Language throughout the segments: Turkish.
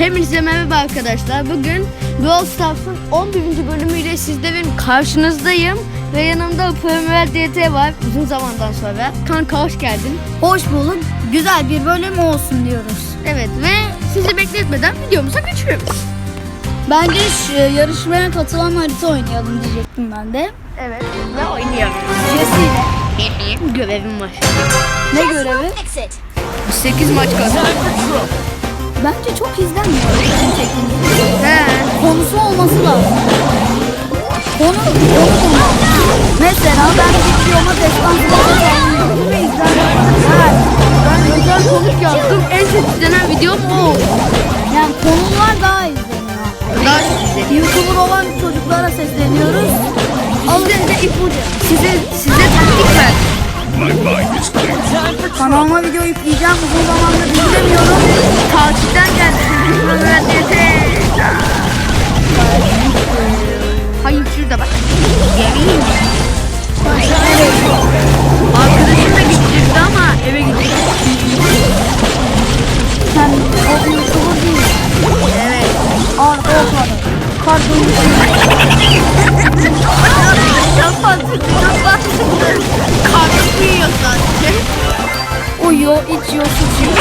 Hepinize merhaba arkadaşlar. Bugün Brawl Stars'ın 11. bölümüyle sizlerin karşınızdayım. Ve yanımda Premier DT var uzun zamandan sonra. Kanka hoş geldin. Hoş bulduk. Güzel bir bölüm olsun diyoruz. Evet ve sizi bekletmeden videomuza geçiyoruz. Bence şu yarışmaya katılan harita oynayalım diyecektim ben de. Evet ve oynayalım. Jesse'yle. Görevim var. Ne görevi? 8 maç kazandım. Bence çok izlenmiyor. He. Konusu olması lazım. Konu, konu konu. Mesela ben videoma destansı olacağım ve izlenmiyor. Ben özel konuk yaptım. En çok izlenen videom o. Yani konular daha izleniyor. Daha izleniyor. YouTuber olan çocuklara sesleniyoruz. Size de ipucu. Size, size taktik ver. Kanalıma video yükleyeceğim. Uzun zamandır yüklemiyorum. Takipten geldi. Premier DT. Hayır şurada bak. Geleyim. Arkadaşım da gidecekti ama eve gidecek. Sen o YouTuber değil. Evet. Arka ortada. Kartonu Çok mantıklı, çok mantıklı. Sadece. uyuyor, içiyor, sıçıyor.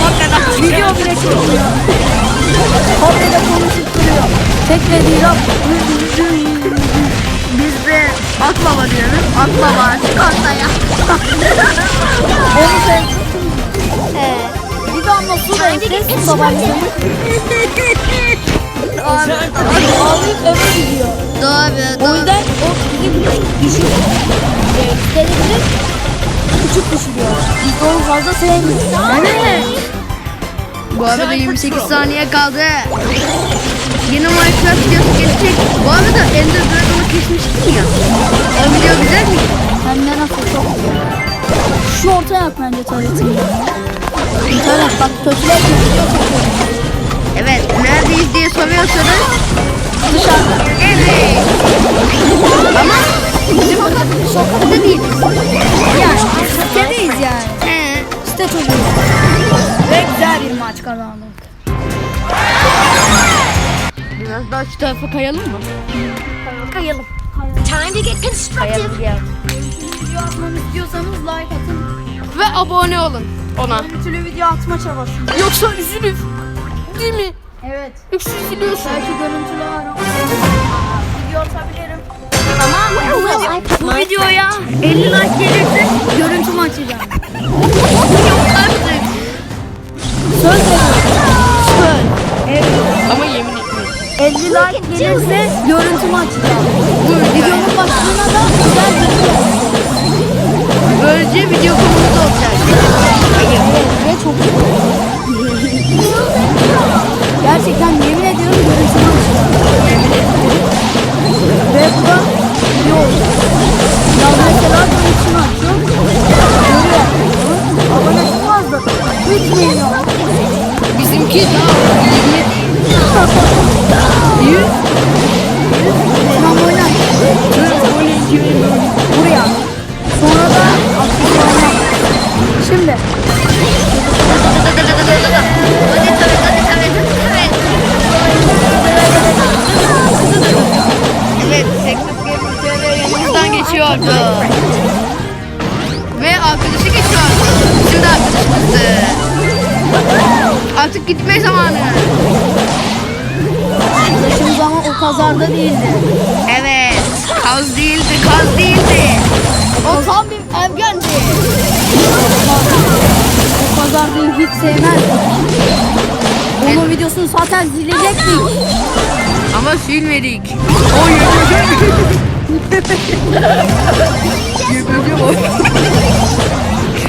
O kadar. Video bile çekmiyor. Hobbit'e konuşup duruyor. Tek dediği laf. Biz de atlama diyoruz. Atlama. Çık ortaya. Onu sen... Ee, bir damla su da babaanne. Ağlayıp eve gidiyor. Fazla sevmiyoruz. Evet. Bu arada 28 saniye kaldı. Yeni Minecraft videosu gelecek. Bu arada Ender Dragon'u kesmiştim ya. O video güzel mi? Hem de nasıl çok güzel. Şu ortaya at bence taretini. Taret bak kötüler kötüler Evet. Neredeyiz diye soruyorsanız Dışarıda. evet. Ama bizim sokakta değiliz. Yani yani. He. Site çocuğu. Ve güzel bir maç kazandık. Biraz daha şu tarafa kayalım mı? Kayalım. Time to get constructive. Kayalım ya. Video atmamı istiyorsanız like atın. Ve abone olun ona. Görüntülü video atma çabasında. Yoksa üzülür. Değil mi? Evet. Yoksa üzülüyorsun. Belki görüntülü ara. Video atabilirim. Put Bu videoya 50 like gelirse Görüntümü açacağım. yok artık. Söz veriyorum. Ama yemin etmiyorum. 50 like gelirse görüntümü açacağım. Bu video. Videonun başlığına da güzel bir. Böylece video konumuz olacak. Ve çok Gerçekten Ya mesela görüntümü açıyorum. Görüyor. Abonesi fazla. 3 milyon. Bizimki daha 20 100 Tamam oynar. Buraya. Sonra Onun videosunu zaten silecektik. Ama silmedik. O yürüyecek. Yürüyecek o.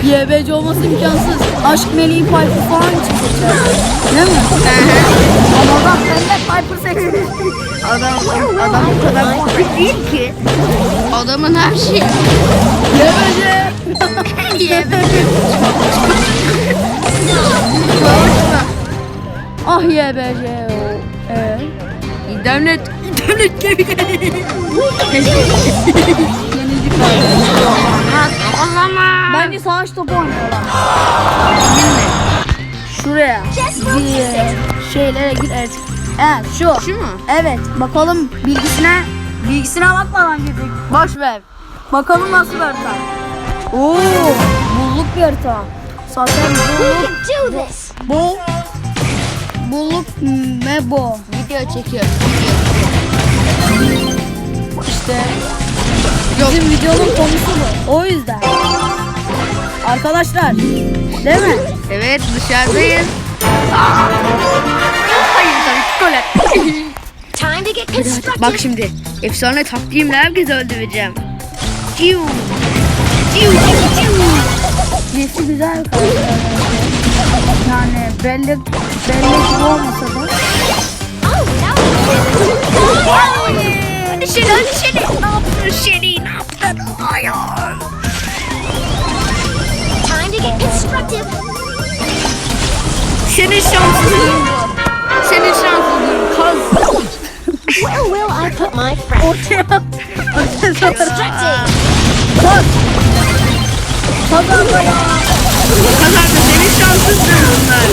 YBC olması imkansız. Aşk Meleği Piper falan çıkacak. Değil mi? Ama bak ben de Piper seçtim. Adam, adam o kadar komik değil ki. Adamın her şeyi. YBC. Yiyebilir. Ah YBC. Evet. İnternet. İnternet gibi. Yenildik. Olamaz. Bence savaş topu oynuyorlar. Kiminle? Şuraya. Bir, şeylere gir evet. Evet şu. Şu mu? Evet bakalım bilgisine bilgisine bakmadan girdik. Boş ver. Bakalım nasıl bir harita. Oo, bulluk bir harita. Zaten We bulluk, can do this. bu, bulluk mebo. Video çekiyorum. İşte bizim videonun konusu bu. O yüzden. Arkadaşlar, değil mi? Evet dışarıdayız. Hayır tabii. Bak şimdi efsane taktiğimle herkesi öldüreceğim. Ciu. Ciu ciu ciu. Nesi güzel karakter. Yani belli gibi olmasa da. Hadi Şeli hadi Şeli. Ne yaptın Şeli? Ne yaptın? Hayır. Time to get constructive. Senin şanssızlığın bu. Senin şanssızlığın. Kaz. Where will I put my friend? Ortaya Constructive. Kaz. Kazan bayağı. Kazandı senin şanssızlığın bunlar.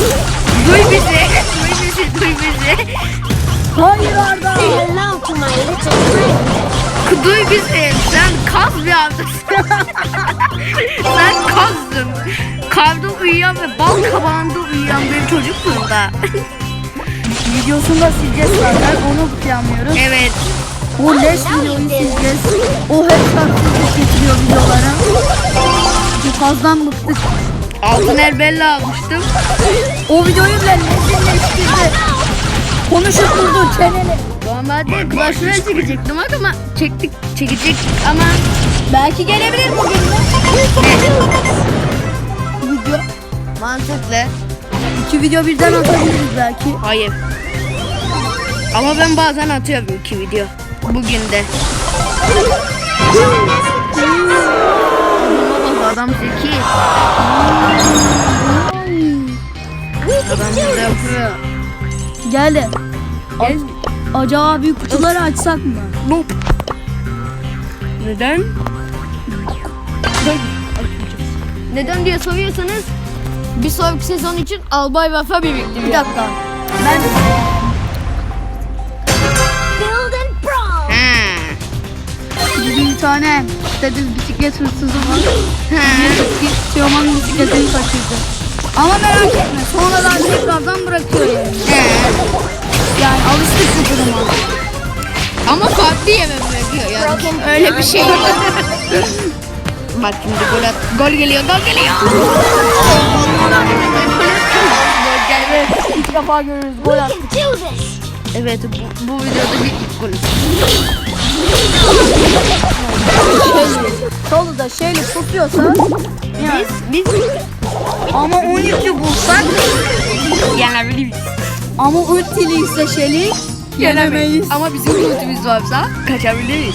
Duy bizi. Duy bizi. Duy bizi. Hayır Arda. To my little friend. Duy bizi. Sen kaz bir adamsın. Sen kazdın. Karda uyuyan ve bal kabağında uyuyan bir çocuksun da. Videosunu da sileceğiz zaten. Onu planlıyoruz. evet. O leş videoyu sileceğiz. O hep taksızlık. Bu kazdan bıktık. Altın el bella almıştım. O videoyu bile leşinleştirdi. Konuşup durdu çeneni. Normalde Royale çekecektim ama çektik çekecek ama Belki gelebilir bugün de. Video. mantıklı. İki video birden atabiliriz belki. Hayır. Ama ben bazen atıyorum iki video. Bugün de. Adam zeki. Adam da yapıyor. Gel. Gel. Acaba büyük kutuları açsak mı? Nope. Neden? Neden diye soruyorsanız bir sonraki sezon için Albay Vafa biriktim. Bir dakika. Ben bir tane dedim bisiklet hırsızı var. Teoman bisikletini kaçırdı. Ama merak etme sonradan tekrardan bırakıyor yani. Yani alıştık bu duruma. Ama farklı yeme bırakıyor yani. Öyle bir şey yok. Bak şimdi gol at. Gol geliyor, gol geliyor. gol gelme. İlk defa görürüz gol at. can do this. Evet bu, bu videoda bir ilk gol. Solu da şeyle tutuyorsa. Biz, biz ama 12 bulsak yenebiliriz. ama ultili ise şeylik yenemeyiz. Ama bizim ultimiz varsa kaçabiliriz.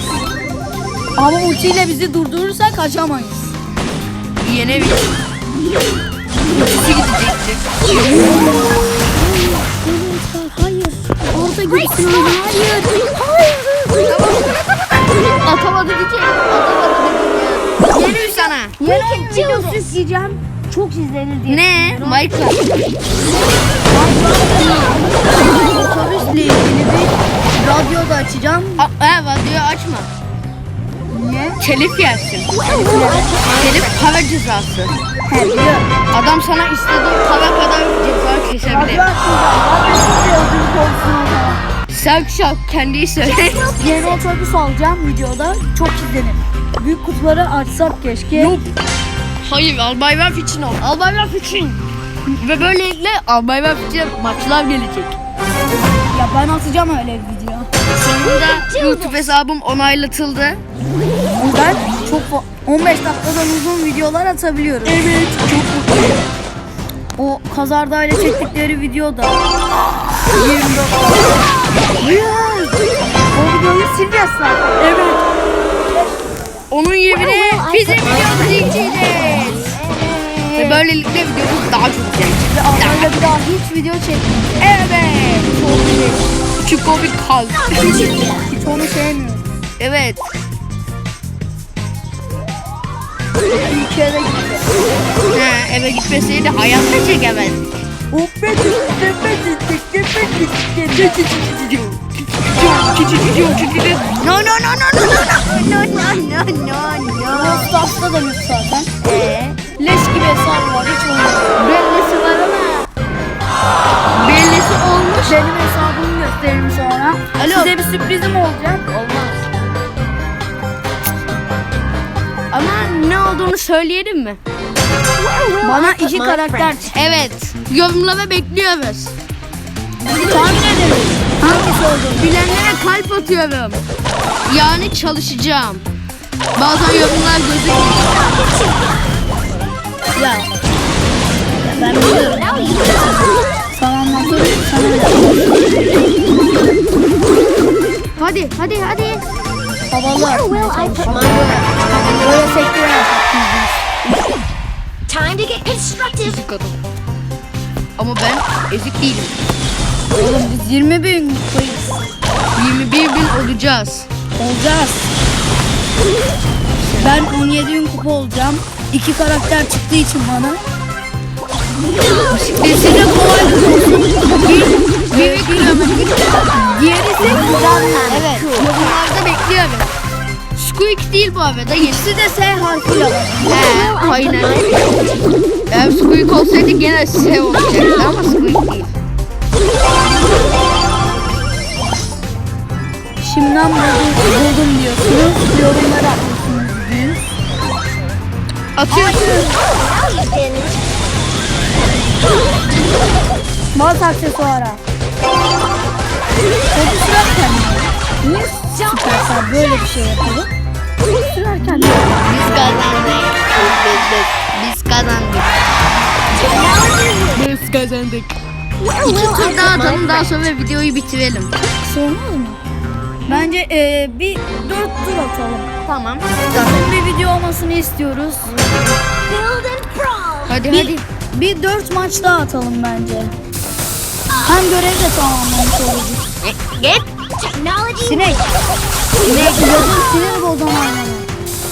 Ama ultiyle bizi durdurursa kaçamayız. Yenebiliriz. Ultisi gidecektir. Hayır. Orada gitsin hayır. Atamadı diyecek. Atamadı dedim ya. Yenim sana. Yarın videosu this. izleyeceğim. Çok izlenir diye. Ne? Minecraft. Otobüsle ilgili bir radyo da açacağım. Aa, he, radyoyu açma. Niye? Telif yersin. Telif para cezası. He biliyorum. Adam sana istediği para kadar ceza kesebilir. Sen şak kendi söyle. Yeni otobüs alacağım videoda. Çok izlenir. Büyük kutuları açsak keşke. Yok. Hayır Albay Vaf için ol. Albay Vaf için. Ve böylelikle Albay Vaf için maçlar gelecek. Ya ben atacağım öyle bir video. Sonunda YouTube hesabım onaylatıldı. Ben çok fa- 15 dakikadan uzun videolar atabiliyorum. Evet çok mutluyum. O kazardayla çektikleri videoda 24 dakika. O videoyu zaten. Evet. Onun yerine bizim videomuzu çekeceğiz. Ve böylelikle videomuz daha çok gelecek. Ve Arda'yla bir daha hiç video çekmeyeceğim. Evet. Çok iyi. Çünkü o bir kaz. Hiç onu sevmiyorum. Evet. Ülkeye de gideceğim. Ha, eve gitmeseydi hayatta çekemezdik. No no no no no no no no no no no. Rostas'ta da yok zaten. Ee, leş gibi hesabı var hiç olmaz. Bellisi var ama. Bellisi olmuş. Benim hesabımı gösteririm sonra. Alo. Size bir sürprizim olacak. Olmaz. Olduğunu söyleyelim mi? Bana iki karakter çıktı. Evet. Yorumlama bekliyoruz. Tahmin edelim. Hangisi olduğunu. Bilenlere kalp atıyorum. Yani çalışacağım. Bazen yorumlar gözükmüyor. Ya. ben biliyorum. Sana. Sana Hadi hadi hadi. My Böyle yapacağız. time to get constructive? Ezik adam. Ama ben ezik değilim. Oğlum biz 20 bin mutluyuz. 21 bin olacağız. Olacağız. Ben 17 bin kupa olacağım. İki karakter çıktığı için bana. Bisikletine kolaylık olsun. Bir, bir kilometre. Diğerisi Evet. Yorumlarda bekliyorum. Squeak değil bu arada. İkisi de S harfiyle var. He, aynen. Eğer Squeak olsaydı gene S olacaktı ama Squeak değil. Şimdiden buldum, buldum diyorsunuz. Yorumlara atıyorsunuz düz. Bas aksesuara. Topu sürerken mi? Niye süpersel böyle bir şey yapalım? Topu sürerken mi? Biz kazandık. Biz, biz, biz kazandık. Biz kazandık. İki tur daha atalım daha sonra videoyu bitirelim. Sormaz mı? Bence eee, bir dört tur atalım. Tamam. Uzun bir video olmasını istiyoruz. Hadi Bir, hadi. Bir dört maç daha atalım bence. Hem görev de tamamlamış oluruz. Git. Technology. Sinek. Sinek yazın sinir bozan hayvanı.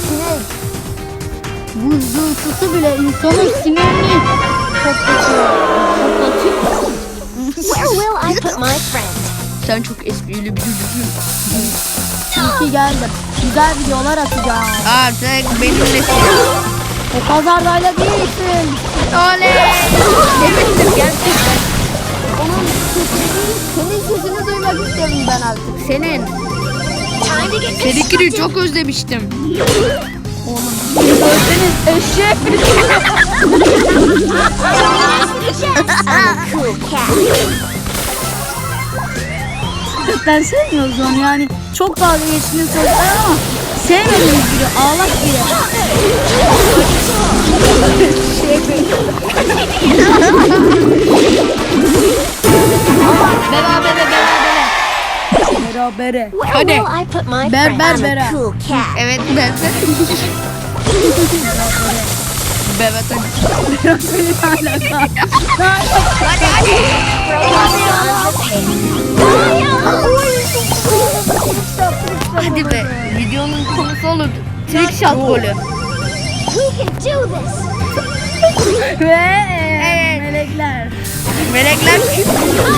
Sinek. Vızıltısı bile insanın sinirini toplatıyor. Toplatıyor. Where will I put my friend? Sen çok esprili bir çocuksun. İyi ki geldim. Güzel videolar atacağım. Artık benimlesin. O pazardayla değilsin. Oley. Evet gerçekten. Onun sesini, senin sesini duymak istiyorum ben artık. Senin. Seninkini çok özlemiştim. Görseniz eşek. Ben sevmiyoruz onu yani. Çok dalga geçtiğini söyler ama Sevmediğiniz biri ağlak biri. beraber beraber. Berabere. Hadi. Berber beraber. Evet berber. de. Evet hadi. Hadi hadi. Hadi be. Videonun konusu olur. Trick shot golü. We can do this. Ve Evet. melekler. Melekler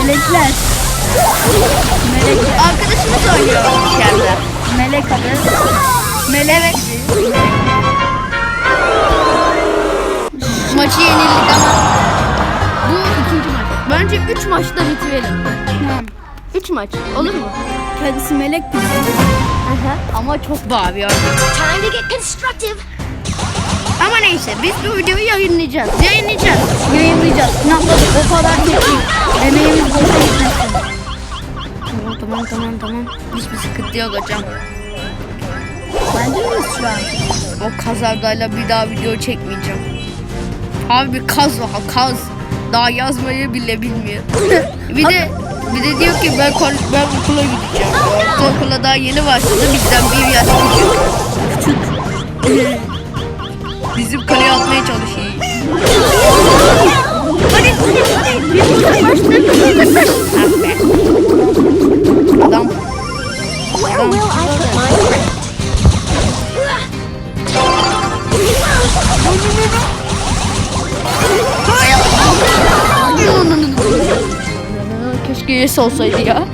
Melekler. Melekler. arkadaşımız oynuyor dışarıda. Melek adı. Melek. Maçı yenildik ama bu ikinci maç. Bence üç maçta bitirelim. Üç maç olur mu? Kendisi melek mi? Ama çok bağırıyor. Time to get constructive. Ama neyse biz bu videoyu yayınlayacağız. Yayınlayacağız. Yayınlayacağız. İnanmadık o kadar çektik. Emeğimiz boşa gitmesin. Tamam tamam tamam tamam. Hiçbir sıkıntı yok hocam. Bence iyiyiz şu an. O kazardayla bir daha video çekmeyeceğim. Abi kaz daha kaz. Daha yazmayı bile bilmiyor. bir de bir de diyor ki ben ben okula gideceğim. Ortaokula daha yeni başladı bizden bir yaş küçük. Küçük. Bizim kaleye atmaya çalışıyor. Uzaklaştık. Adam Keşke üyesi olsaydı ya.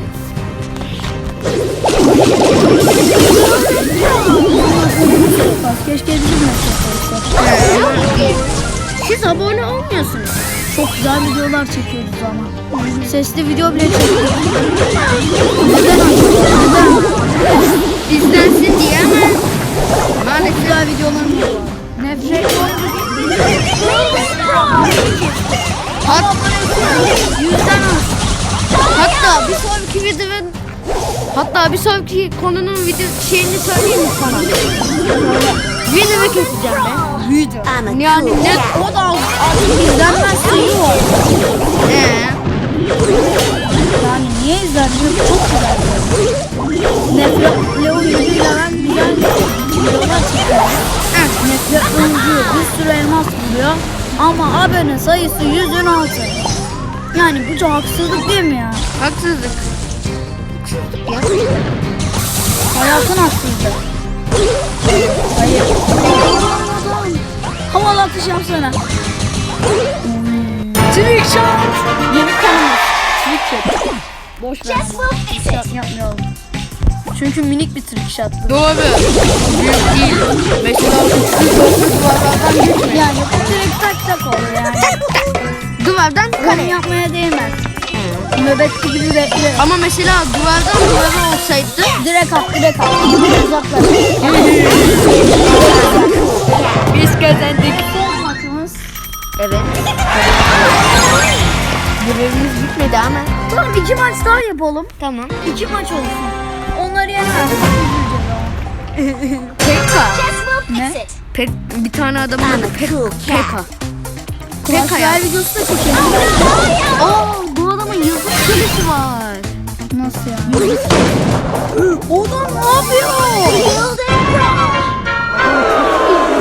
Keşke bilmeseydik. Siz abone olmuyorsunuz. Çok güzel videolar çekiyoruz ama. Sesli video bile çekiyoruz. Bizdensin diye ama maalesef güzel videolarımız var. Hat, Yüzden az. hatta bir sonraki videonun hatta bir sonraki konunun video şeyini söyleyeyim mi sana? Videomu keseceğim ben. Video. Yani ne o da İzlenmez sayı var. Ee, niye izlenmiyor? Çok güzel. Nefret oyuncuyla ben güzel videolar çekiyorum. Nefret oyuncu bir sürü elmas buluyor. Ama abone sayısı yüzün altı. Yani bu çok haksızlık değil mi ya? haksızlık. Haksızlık ya. Hayatın haksızlığı. Hayır. Havalı atış yapsana. Trick shot. Yeni kanalımız. Trick shot. Boş ver. Jess will fix Trick it. shot yapmayalım. Çünkü minik bir trick shot'tı. Doğru. Büyük değil. Mesela üçlü dörtlü duvarlardan geçme. Yani bu direkt tak tak olur yani. Duvardan kare. yapmaya değmez. Nöbetçi gibi bekle. Ama mesela duvardan duvara olsaydı Direkt at, direkt at. Direkt uzaklaş. biz kazandık. Son maçımız. Evet. Görevimiz bitmedi ama. Tamam iki maç daha yapalım. Tamam. İki maç olsun. Onları üzüleceğiz Pekka. Ne? Pek, bir tane adamın I'm adı a Pek, Pekka. Pekka ya. Videosu da çekelim. Aa bu adamın yıldız kulesi var. Nasıl yani? Oğlum ne yapıyor?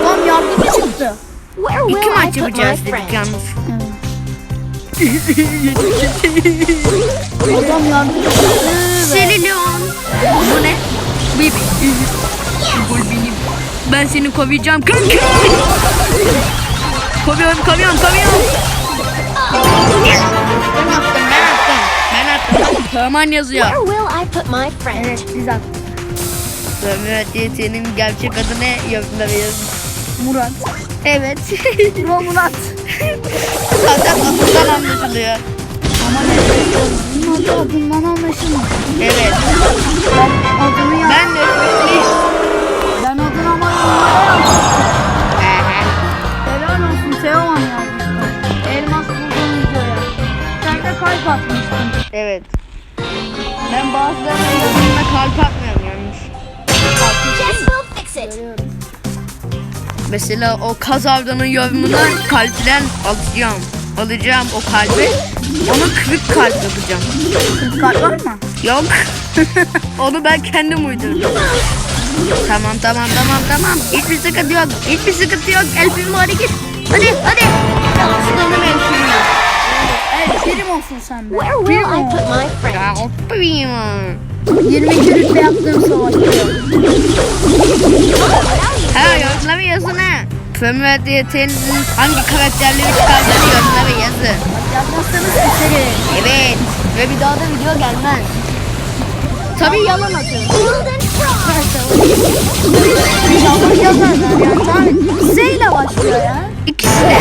Adam yardımcı çıktı. İki maç yapacağız dedik yalnız. Adam yardımcı çıktı. Selilion. Bu ne? Bibi. Gol benim. Ben seni kovacağım kanka. Kovuyorum, kovuyorum, kovuyorum. Ben attım, ben attım. Ben attım. Teoman yazıyor. Where will I put my friend? Evet biz at. Mehmet senin gerçek adı ne? Yorumlarıyız. Murat. Evet. Murat. Zaten adından anlaşılıyor. Ama ne? Bunun adı adından anlaşılmaz. Evet. Ben adını yaz. Ben de Ben adını ama. Helal olsun Teoman yazmıştım. Elmas buldum videoya. Sen de kalp atmıştın. Evet. Ben bazılarının yazımına kalp atmıyorum yalnız. Jess will fix it. Mesela o kazavdanın yorumuna kalpten alacağım. Alacağım o kalbi. Onu kırık kalp yapacağım. Kalp var mı? Yok. Onu ben kendim uydurdum. Tamam tamam tamam tamam. Hiçbir sıkıntı yok. Hiçbir sıkıntı yok. El filmi hadi git. Hadi hadi. Aslanım el filmi. Evet birim olsun sen de. Where will I put my friend? Ya opayım. 22 rütbe yaptığım savaşta. Ha yorumlara yazın ha. Premier diyetin hangi karakterleri çıkardığını yorumlara yazın. Yapmazsanız keseriz. Evet. Ve bir daha da video gelmez. Tabii yalan atıyorum. İnşallah yazarlar yani. Tamam. S ile başlıyor ya. İkisi de.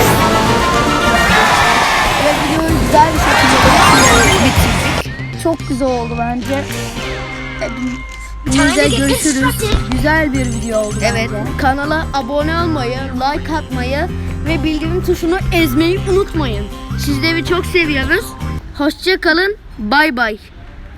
Ve videoyu güzel bir şekilde Bitirdik. Çok güzel oldu bence. Get görüşürüz. Güzel bir video oldu Evet. bence. Kanala abone olmayı, like atmayı ve bildirim tuşunu ezmeyi unutmayın. Sizleri çok seviyoruz. Hoşça kalın. Bay bay.